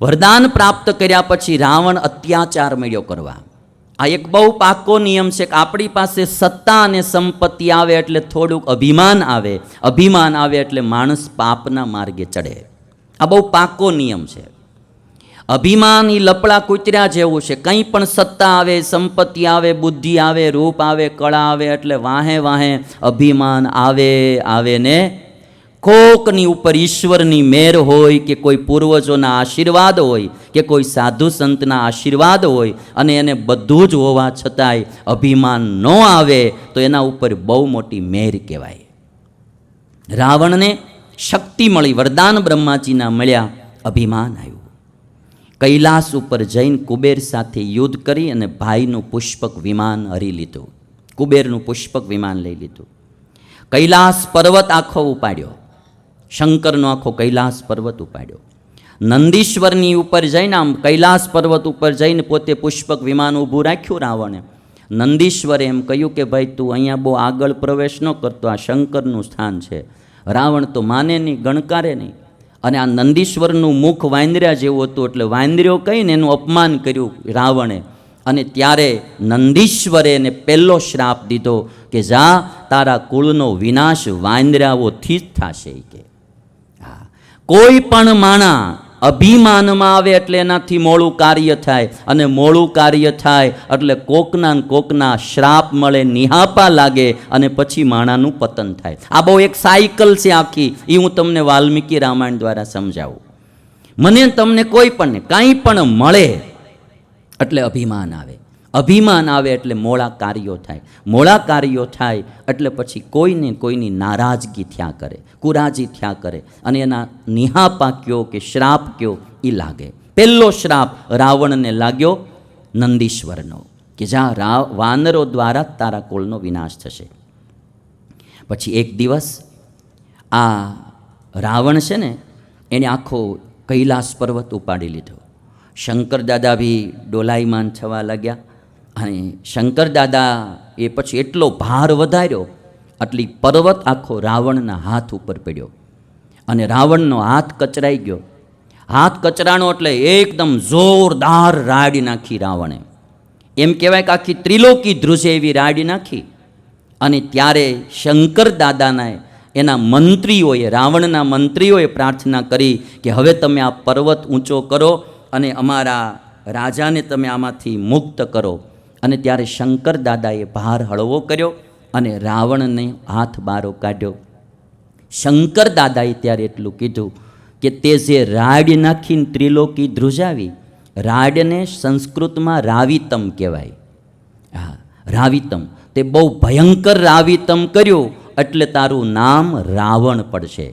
વરદાન પ્રાપ્ત કર્યા પછી રાવણ અત્યાચાર મળ્યો કરવા. આ એક બહુ પાકો નિયમ છે કે આપણી પાસે સત્તા અને સંપત્તિ આવે એટલે થોડુંક અભિમાન આવે. અભિમાન આવે એટલે માણસ પાપના માર્ગે ચડે. આ બહુ પાકો નિયમ છે. અભિમાન એ લપડા કૂતર્યા જેવું છે. કંઈ પણ સત્તા આવે, સંપત્તિ આવે, બુદ્ધિ આવે, રૂપ આવે, કળા આવે એટલે વાહે વાહે અભિમાન આવે આવે ને કોકની ઉપર ઈશ્વરની મેર હોય કે કોઈ પૂર્વજોના આશીર્વાદ હોય કે કોઈ સાધુ સંતના આશીર્વાદ હોય અને એને બધું જ હોવા છતાંય અભિમાન ન આવે, તો એના ઉપર બહુ મોટી મેર કહેવાય. રાવણને શક્તિ મળી, વરદાન બ્રહ્માજીના મળ્યા, અભિમાન આવ્યું. કૈલાસ ઉપર જઈને કુબેર સાથે યુદ્ધ કરી અને ભાઈનું પુષ્પક વિમાન હરી લીધું. કુબેરનું પુષ્પક વિમાન લઈ લીધું. કૈલાસ પર્વત આખો ઉપાડ્યો. શંકરનો આખો કૈલાસ પર્વત ઉપાડ્યો. નંદીશ્વરની ઉપર જઈને આમ કૈલાસ પર્વત ઉપર જઈને પોતે પુષ્પક વિમાન ઊભું રાખ્યું રાવણે. નંદીશ્વરે એમ કહ્યું કે ભાઈ તું અહીંયા બહુ આગળ પ્રવેશ ન કરતો, આ શંકરનું સ્થાન છે. રાવણ તો માને નહીં, ગણકારે નહીં. અને આ નંદીશ્વરનું મુખ વાંદર્યા જેવું હતું એટલે વાંદર્યો કહીને એનું અપમાન કર્યું રાવણે. અને ત્યારે નંદીશ્વરે એને પહેલો શ્રાપ દીધો કે જા, તારા કુળનો વિનાશ વાંદરાઓથી જ થશે કે. કોઈ પણ માણા અભિમાનમાં આવે એટલે એનાથી મોળું કાર્ય થાય. અને મોળું કાર્ય થાય એટલે કોકના કોકના શ્રાપ મળે, નિહાપા લાગે અને પછી માણાનું પતન થાય. આ બહુ એક સાયકલ છે આખી. એ હું તમને વાલ્મીકી રામાયણ દ્વારા સમજાવું. મને તમને કોઈ પણ કાંઈ પણ મળે એટલે અભિમાન આવે. અભિમાન આવે એટલે મોળા કાર્યો થાય. મોળા કાર્યો થાય એટલે પછી કોઈને કોઈની નારાજગી થયા કરે, કુરાજી થયા કરે અને એના નિહાપા કયો કે શ્રાપ કયો એ લાગે. પહેલો શ્રાપ રાવણને લાગ્યો નંદીશ્વરનો કે જ્યાં રા, વાનરો દ્વારા તારા કુળનો વિનાશ થશે. પછી એક દિવસ આ રાવણ છે ને એને આખો કૈલાસ પર્વત ઉપાડી લીધો. શંકર દાદા બી ડોલાયમાન થવા લાગ્યા. અને શંકર દાદા એ પછી એટલો ભાર વધાર્યો, આટલી પર્વત આખો રાવણના હાથ ઉપર પડ્યો. અને રાવણનો હાથ કચરાઈ ગયો. હાથ કચરાનો એટલે એકદમ જોરદાર રાડી નાખી રાવણે. એમ કહેવાય કે આખી ત્રિલોકી ધ્રુજે એવી રાડી નાખી. અને ત્યારે શંકર દાદાના એના મંત્રીઓએ, રાવણના મંત્રીઓએ પ્રાર્થના કરી કે હવે તમે આ પર્વત ઊંચો કરો અને અમારા રાજાને તમે આમાંથી મુક્ત કરો. અને ત્યારે શંકર દાદાએ ભાર હળવો કર્યો અને રાવણને હાથ બારો કાઢ્યો. શંકર દાદાએ ત્યારે એટલું કીધું કે તે જે રાડ નાખીને ત્રિલોકી ધ્રુજાવી, રાડને સંસ્કૃતમાં રાવિતમ કહેવાય. હા, રાવિતમ. તે બહુ ભયંકર રાવિતમ કર્યું, એટલે તારું નામ રાવણ પડશે.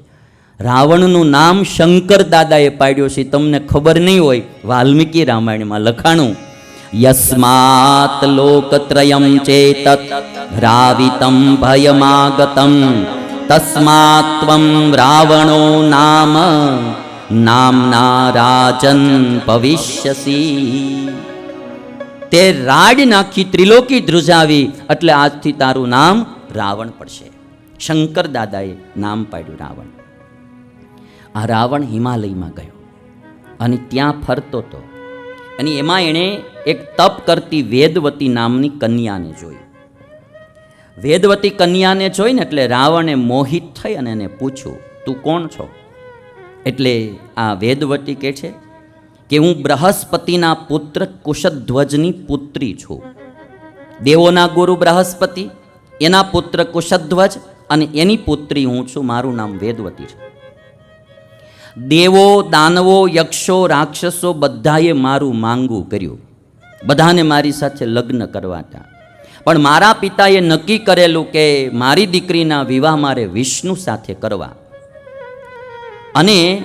રાવણનું નામ શંકર દાદાએ પાડ્યું છે તમને ખબર નહીં હોય, વાલ્મીકી રામાયણમાં લખાણું યસ્માત લોકત્રયમ ચેતત રાવિતમ ભયમાગતમ તસ્માત ત્વમ રાવણો નામ નામના રાજન ભવિષ્યસી તે રાડ નાખી ત્રિલોકી ધ્રુજાવી એટલે આજથી તારું નામ રાવણ પડશે. શંકર દાદાએ નામ પાડ્યું રાવણ. આ રાવણ હિમાલયમાં ગયો અને ત્યાં ફરતો હતો અને એમાં એણે એક તપ કરતી વેદવતી નામની કન્યાને જોઈ. વેદવતી કન્યાને જોઈને એટલે રાવણે મોહિત થઈ અને એને પૂછ્યું, તું કોણ છો? એટલે આ વેદવતી કહે છે કે, હું બૃહસ્પતિના પુત્ર કુશધ્વજની પુત્રી છું. દેવોના ગુરુ બૃહસ્પતિ, એના પુત્ર કુશધ્વજ અને એની પુત્રી હું છું. મારું નામ વેદવતી છે. દેવો, દાનવો, યક્ષો, રાક્ષસો બધાએ મારું માંગવું કર્યું. બધાને મારી સાથે લગ્ન કરવા હતા પણ મારા પિતાએ નક્કી કરેલું કે મારી દીકરીના વિવાહ મારે વિષ્ણુ સાથે કરવા. અને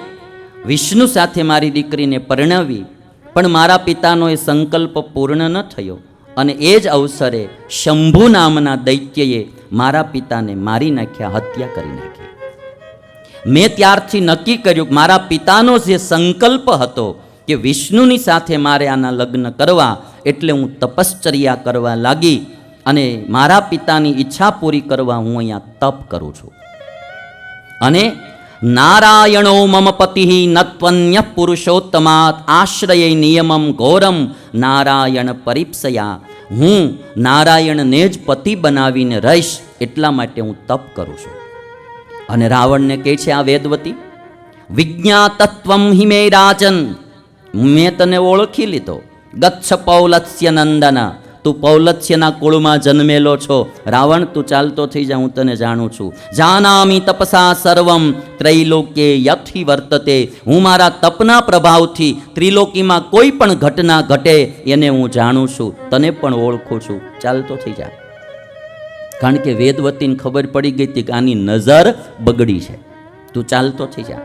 વિષ્ણુ સાથે મારી દીકરીને પરણાવી, પણ મારા પિતાનો એ સંકલ્પ પૂર્ણ ન થયો. અને એ જ અવસરે શંભુ નામના દૈત્યએ મારા પિતાને મારી નાખ્યા, હત્યા કરી નાખી. મેં ત્યારથી નક્કી કર્યું મારા પિતાનો જે સંકલ્પ હતો કે વિષ્ણુની સાથે મારે આના લગ્ન કરવા, એટલે હું તપશ્ચર્યા કરવા લાગી અને મારા પિતાની ઈચ્છા પૂરી કરવા હું અહીંયા તપ કરું છું. અને નારાયણો મમ પતિ નત્વન્ય પુરુષોત્તમાત આશ્રય નિયમમ ઘોરમ નારાયણ પરિપ્સયા. હું નારાયણને જ પતિ બનાવીને રહીશ એટલા માટે હું તપ કરું છું. અને રાવણને કહે છે આ વેદવતી, વિજ્ઞાતત્વમ હિમે રાજન, મેં તને ઓળખી લીધો. ગચ્છ પૌલત્સ્ય નંદન, તું પૌલત્સ્યના કુળમાં જન્મેલો છો. રાવણ, તું ચાલતો થઈ જા, હું તને જાણું છું. જાનામી તપસા સર્વમ ત્રૈલોકે યથી વર્તતે. હું મારા તપના પ્રભાવથી ત્રિલોકીમાં કોઈ પણ ઘટના ઘટે, એને હું જાણું છું. તને પણ ઓળખું છું. ચાલતો થઈ જા. કારણ કે વેદવતીને ખબર પડી ગઈ હતી કે આની નજર બગડી છે. તું ચાલતો થઈ જા.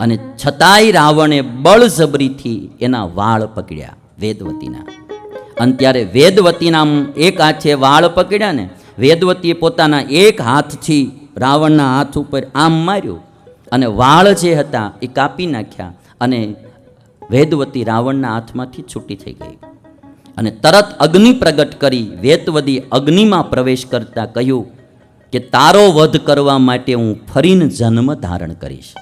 અને છતાંય રાવણે બળજબરીથી એના વાળ પકડ્યા વેદવતીના. અને ત્યારે વેદવતીના એક હાથે વાળ પકડ્યા ને, વેદવતીએ પોતાના એક હાથથી રાવણના હાથ ઉપર આમ માર્યું અને વાળ જે હતા એ કાપી નાખ્યા અને વેદવતી રાવણના હાથમાંથી છૂટી થઈ ગઈ. અને તરત અગ્નિ પ્રગટ કરી વેતવદી અગ્નિમાં પ્રવેશ કરતા કહ્યું કે તારો વધ કરવા માટે હું ફરીને જન્મ ધારણ કરીશ.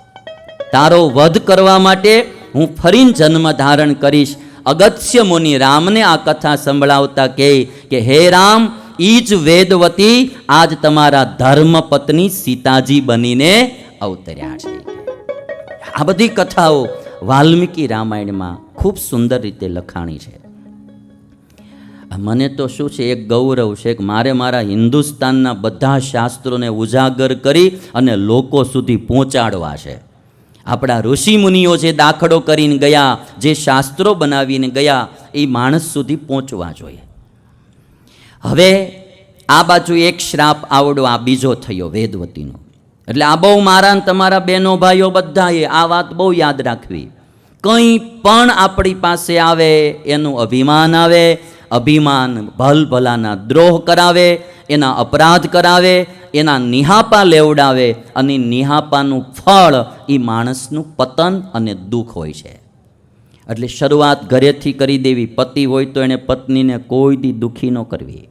તારો વધ કરવા માટે હું ફરીને જન્મ ધારણ કરીશ. અગત્ય મુનિ રામને આ કથા સંભળાવતા કહે કે, હે રામ, ઈજ જ વેદવતી આજ તમારા ધર્મપત્ની સીતાજી બનીને અવતર્યા છે. આ બધી કથાઓ વાલ્મીકી રામાયણમાં ખૂબ સુંદર રીતે લખાણી છે. મને તો શું છે, એક ગૌરવ છે કે મારે મારા હિન્દુસ્તાનના બધા શાસ્ત્રોને ઉજાગર કરી અને લોકો સુધી પહોંચાડવા છે. આપણા ઋષિમુનિઓ જે દાખલો કરીને ગયા, જે શાસ્ત્રો બનાવીને ગયા, એ માણસ સુધી પહોંચવા જોઈએ. હવે આ બાજુ એક શ્રાપ આવડો, આ બીજો થયો વેદવતીનો. એટલે આ બહુ મારા તમારા બહેનો ભાઈઓ બધાએ આ વાત બહુ યાદ રાખવી. કંઈ પણ આપણી પાસે આવે, એનું અભિમાન આવે અભિમાન ભલ ભલાના દ્રોહ કરાવે, એના અપરાધ કરાવે, એના નિહાપા લેવડાવે અને નિહાપાનું ફળ એ માણસનું પતન અને દુઃખ હોય છે. એટલે શરૂઆત ઘરેથી કરી દેવી, પતિ હોય તો એને પત્નીને કોઈ દી દુઃખી ન કરવી.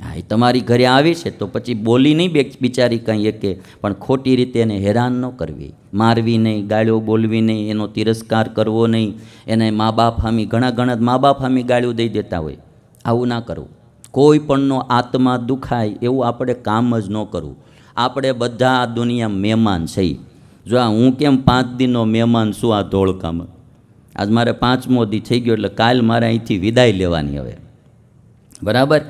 હા, એ તમારી ઘરે આવી છે તો પછી બોલી નહીં બે બિચારી કંઈ એકે, પણ ખોટી રીતે એને હેરાન ન કરવી. મારવી નહીં ગાળ્યો બોલવી નહીં, એનો તિરસ્કાર કરવો નહીં, એને મા બાપ હામી ઘણા ઘણા મા બાપ હામી ગાળ્યો દઈ દેતા હોય. આવું ના કરવું કોઈ પણનો આત્મા દુખાય એવું આપણે કામ જ ન કરવું આપણે બધા આ દુનિયા મહેમાન છે. જો આ હું કેમ પાંચ દિનનો મહેમાન છું આ ધોળકામાં? આજ મારે પાંચમો દી થઈ ગયો એટલે કાલ મારે અહીંથી વિદાય લેવાની હવે. બરાબર?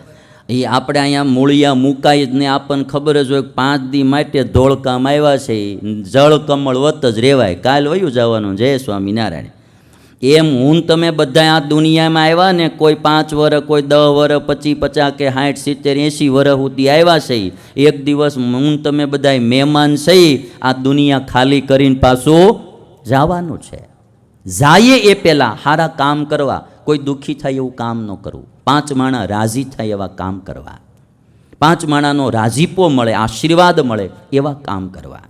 એ આપણે અહીંયા મૂળિયા મુકાય જ ને આપણને ખબર જ હોય પાંચ દી માટે ધોળકામ આવ્યા છે. જળ કમળ વત જ રહેવાય કાલ વયું જવાનું? જય સ્વામિનારાયણ. એમ હું તમે બધા આ દુનિયામાં આવ્યા ને કોઈ પાંચ વર્ષ કોઈ દસ વર્ષ પચીસ પચાસ કે સાઠ, સિત્તેર એંસી વર્ષ સુધી આવ્યા છે. એક દિવસ હું તમે બધા મહેમાન છે, આ દુનિયા ખાલી કરીને પાછું જવાનું છે. જાઈએ એ પહેલાં સારા કામ કરવા. કોઈ દુઃખી થાય એવું કામ ન કરવું. પાંચ માણા રાજી થાય એવા કામ કરવા. પાંચ માણાનો રાજીપો મળે, આશીર્વાદ મળે એવા કામ કરવા.